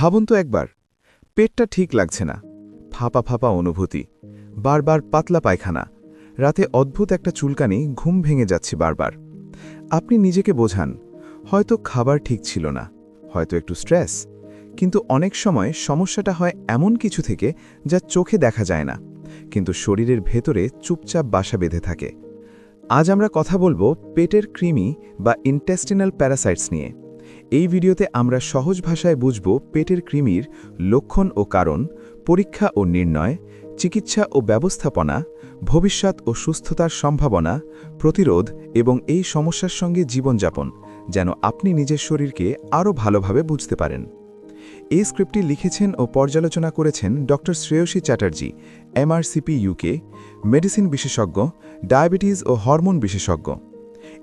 ভাবুন তো একবার, পেটটা ঠিক লাগছে না, ফাঁপা ফাঁপা অনুভূতি, বারবার পাতলা পায়খানা, রাতে অদ্ভুত একটা চুলকানি, ঘুম ভেঙে যাচ্ছে বারবার। আপনি নিজেকে বোঝান, হয়তো খাবার ঠিক ছিল না, হয়তো একটু স্ট্রেস, কিন্তু অনেক সময় সমস্যাটা হয় এমন কিছু থেকে যা চোখে দেখা যায় না, কিন্তু শরীরের ভেতরে চুপচাপ বাসা বেঁধে থাকে। আজ আমরা কথা বলব পেটের কৃমি বা ইন্টেস্টিনাল প্যারাসাইটস নিয়ে। এই ভিডিওতে আমরা সহজ ভাষায় বুঝব পেটের কৃমির লক্ষণ ও কারণ, পরীক্ষা ও নির্ণয়, চিকিৎসা ও ব্যবস্থাপনা, ভবিষ্যৎ ও সুস্থতার সম্ভাবনা, প্রতিরোধ এবং এই সমস্যার সঙ্গে জীবনযাপন, যেন আপনি নিজের শরীরকে আরও ভালোভাবে বুঝতে পারেন। এই স্ক্রিপ্টটি লিখেছেন ও পর্যালোচনা করেছেন ড. Shreyasi Chatterjee MRCP UK medicine বিশেষজ্ঞ, ডায়াবেটিস ও হরমোন বিশেষজ্ঞ।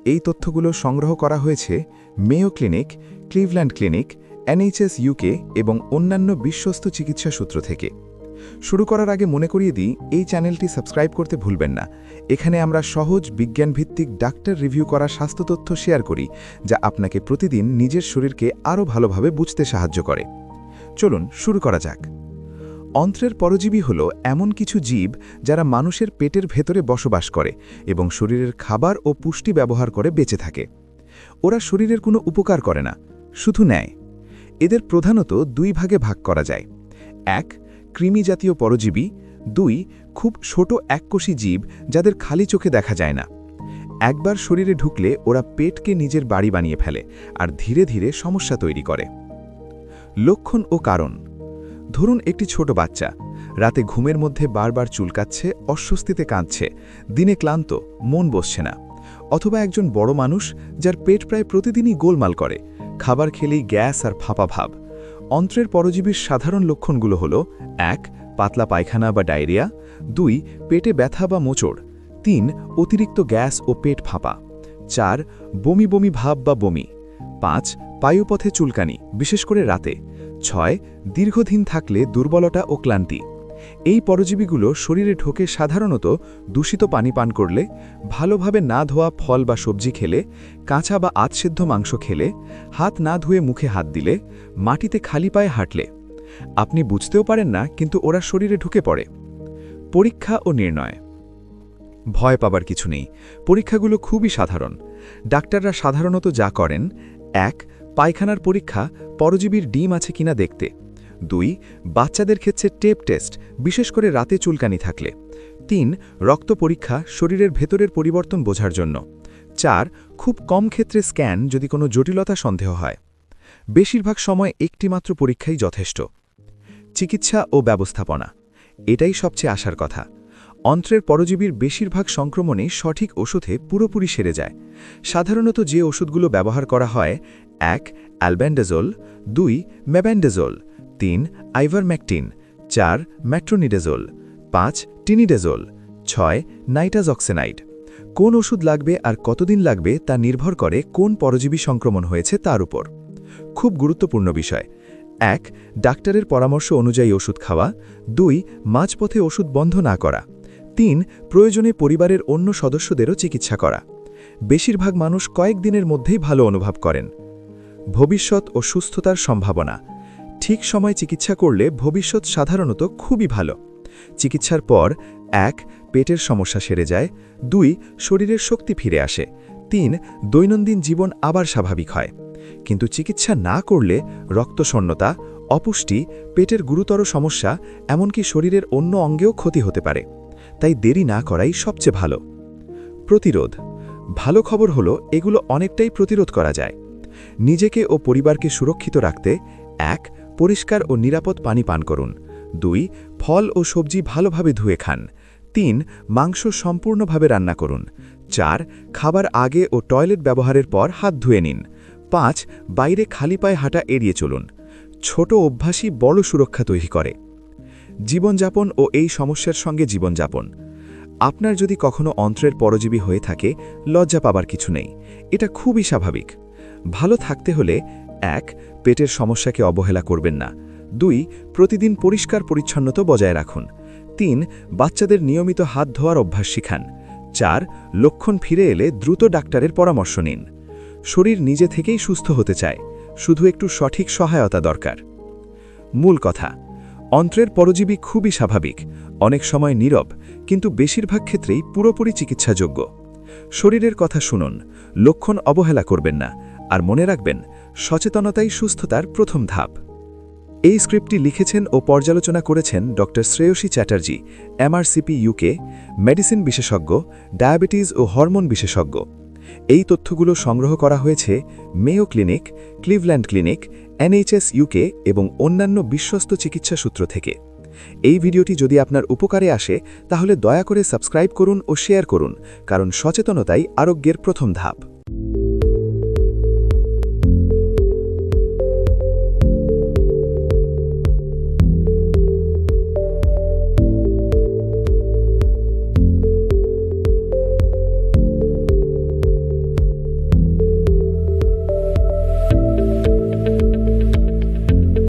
এই তথ্যগুলো সংগ্রহ করা হয়েছে Mayo Clinic, Cleveland Clinic, NHS UK এবং অন্যান্য বিশ্বস্ত চিকিৎসা সূত্র থেকে। শুরু করার আগে মনে করিয়ে দিই, এই চ্যানেলটি সাবস্ক্রাইব করতে ভুলবেন না। এখানে আমরা সহজ বিজ্ঞানভিত্তিক ডাক্তার রিভিউ করা স্বাস্থ্য তথ্য শেয়ার করি, যা আপনাকে প্রতিদিন নিজের শরীরকে আরও ভালোভাবে বুঝতে সাহায্য করে। চলুন, শুরু করা যাক। অন্ত্রের পরজীবী হল এমন কিছু জীব যারা মানুষের পেটের ভেতরে বসবাস করে এবং শরীরের খাবার ও পুষ্টি ব্যবহার করে বেঁচে থাকে। ওরা শরীরের কোনো উপকার করে না, শুধু নেয়। এদের প্রধানত দুই ভাগে ভাগ করা যায়। এক, কৃমি জাতীয় পরজীবী। দুই, খুব ছোট এককোষী জীব যাদের খালি চোখে দেখা যায় না। একবার শরীরে ঢুকলে ওরা পেটকে নিজের বাড়ি বানিয়ে ফেলে আর ধীরে ধীরে সমস্যা তৈরি করে। লক্ষণ ও কারণ। ধরুন একটি ছোট বাচ্চা। রাতে ঘুমের মধ্যে বারবার চুলকাচ্ছে, অস্বস্তিতে কাঁদছে, দিনে ক্লান্ত, মন বসছে না। অথবা একজন বড় মানুষ যার পেট প্রায় প্রতিদিনই গোলমাল করে, খাবার খেলেই গ্যাস আর ফাঁপা ভাব। অন্ত্রের পরজীবীর সাধারণ লক্ষণগুলো হল, এক, পাতলা পায়খানা বা ডায়রিয়া, দুই, পেটে ব্যথা বা মোচড়, তিন, অতিরিক্ত গ্যাস ও পেট ফাঁপা, চার, বমি বমি ভাব বা বমি, পাঁচ, পায়ুপথে চুলকানি, বিশেষ করে রাতে। ছয়, দীর্ঘদিন থাকলে দুর্বলতা ও ক্লান্তি। এই পরজীবীগুলো শরীরে ঢোকে সাধারণত দূষিত পানি পান করলে, ভালোভাবে না ধোয়া ফল বা সবজি খেলে, কাঁচা বা আতসিদ্ধ মাংস খেলে, হাত না ধুয়ে মুখে হাত দিলে, মাটিতে খালি পায়ে হাঁটলে। আপনি বুঝতেও পারেন না, কিন্তু ওরা শরীরে ঢুকে পড়ে। পরীক্ষা ও নির্ণয়। ভয় পাবার কিছু নেই। পরীক্ষাগুলো খুবই সাধারণ। ডাক্তাররা সাধারণত যা করেন, এক পায়খানার পরীক্ষা পরজীবীর ডিম আছে কিনা দেখতে। দুই, বাচ্চাদের ক্ষেত্রে টেপ টেস্ট, বিশেষ করে রাতে চুলকানি থাকলে। তিন, রক্ত পরীক্ষা শরীরের ভেতরের পরিবর্তন বোঝার জন্য। চার, খুব কম ক্ষেত্রে স্ক্যান যদি কোনো জটিলতা সন্দেহ হয়। বেশিরভাগ সময় একটিমাত্র পরীক্ষাই যথেষ্ট। চিকিৎসা ও ব্যবস্থাপনা, এটাই সবচেয়ে আসার কথা। অন্ত্রের পরজীবীর বেশিরভাগ সংক্রমণে সঠিক ওষুধে পুরোপুরি সেরে যায়। সাধারণত যে ওষুধগুলো ব্যবহার করা হয় এক অ্যালব্যান্ডাজোল দুই মেব্যান্ডাজোল তিন আইভারম্যাকটিন চার ম্যাট্রোনিডেজোল পাঁচ টিনিডেজোল ছয় নাইটাজক্সেনাইড কোন ওষুধ লাগবে আর কতদিন লাগবে তা নির্ভর করে কোন পরজীবী সংক্রমণ হয়েছে তার উপর। খুব গুরুত্বপূর্ণ বিষয়। এক, ডাক্তারের পরামর্শ অনুযায়ী ওষুধ খাওয়া। দুই, মাঝপথে ওষুধ বন্ধ না করা। তিন, প্রয়োজনে পরিবারের অন্য সদস্যদেরও চিকিৎসা করা। বেশিরভাগ মানুষ কয়েকদিনের মধ্যেই ভালো অনুভব করেন। ভবিষ্যৎ ও সুস্থতার সম্ভাবনা। ঠিক সময় চিকিৎসা করলে ভবিষ্যৎ সাধারণত খুবই ভালো। চিকিৎসার পর, এক, পেটের সমস্যা সেরে যায়। দুই, শরীরের শক্তি ফিরে আসে। তিন, দৈনন্দিন জীবন আবার স্বাভাবিক হয়। কিন্তু চিকিৎসা না করলে রক্তশূন্যতা, অপুষ্টি, পেটের গুরুতর সমস্যা, এমনকি শরীরের অন্য অঙ্গেও ক্ষতি হতে পারে। তাই দেরি না করাই সবচেয়ে ভালো। প্রতিরোধ। ভালো খবর হলো, এগুলো অনেকটাই প্রতিরোধ করা যায়। নিজেকে ও পরিবারকে সুরক্ষিত রাখতে, এক, পরিষ্কার ও নিরাপদ পানি পান করুন। দুই, ফল ও সবজি ভালোভাবে ধুয়ে খান। তিন, মাংস সম্পূর্ণভাবে রান্না করুন। চার, খাবার আগে ও টয়লেট ব্যবহারের পর হাত ধুয়ে নিন। পাঁচ, বাইরে খালি পায়ে হাঁটা এড়িয়ে চলুন। ছোট অভ্যাসই বড় সুরক্ষা তৈরি করে। জীবনযাপন ও এই সমস্যার সঙ্গে জীবনযাপন। আপনার যদি কখনো অন্ত্রের পরজীবী হয়ে থাকে, লজ্জা পাবার কিছু নেই। এটা খুবই স্বাভাবিক। ভালো থাকতে হলে, এক, পেটের সমস্যাকে অবহেলা করবেন না। দুই, প্রতিদিন পরিষ্কার পরিচ্ছন্নতা বজায় রাখুন। তিন, বাচ্চাদের নিয়মিত হাত ধোয়ার অভ্যাস শিখান। চার, লক্ষণ ফিরে এলে দ্রুত ডাক্তারের পরামর্শ নিন। শরীর নিজে থেকেই সুস্থ হতে চায়। শুধু একটু সঠিক সহায়তা দরকার। মূল কথা, অন্ত্রের পরজীবী খুবই স্বাভাবিক, অনেক সময় নীরব, কিন্তু বেশিরভাগ ক্ষেত্রেই পুরোপুরি চিকিৎসাযোগ্য। শরীরের কথা শুনুন, লক্ষণ অবহেলা করবেন না আর মনে রাখবেন, সচেতনতাই সুস্থতার প্রথম ধাপ। এই স্ক্রিপ্টটি লিখেছেন ও পর্যালোচনা করেছেন ড. Shreyasi Chatterjee, MRCP UK medicine বিশেষজ্ঞ, ডায়াবেটিস ও হরমোন বিশেষজ্ঞ। এই তথ্যগুলো সংগ্রহ করা হয়েছে Mayo Clinic, Cleveland Clinic, NHS UK এবং অন্যান্য বিশ্বস্ত চিকিৎসা সূত্র থেকে। এই ভিডিওটি যদি আপনার উপকারে আসে, তাহলে দয়া করে সাবস্ক্রাইব করুন ও শেয়ার করুন, কারণ সচেতনতাই আরোগ্যের প্রথম ধাপ।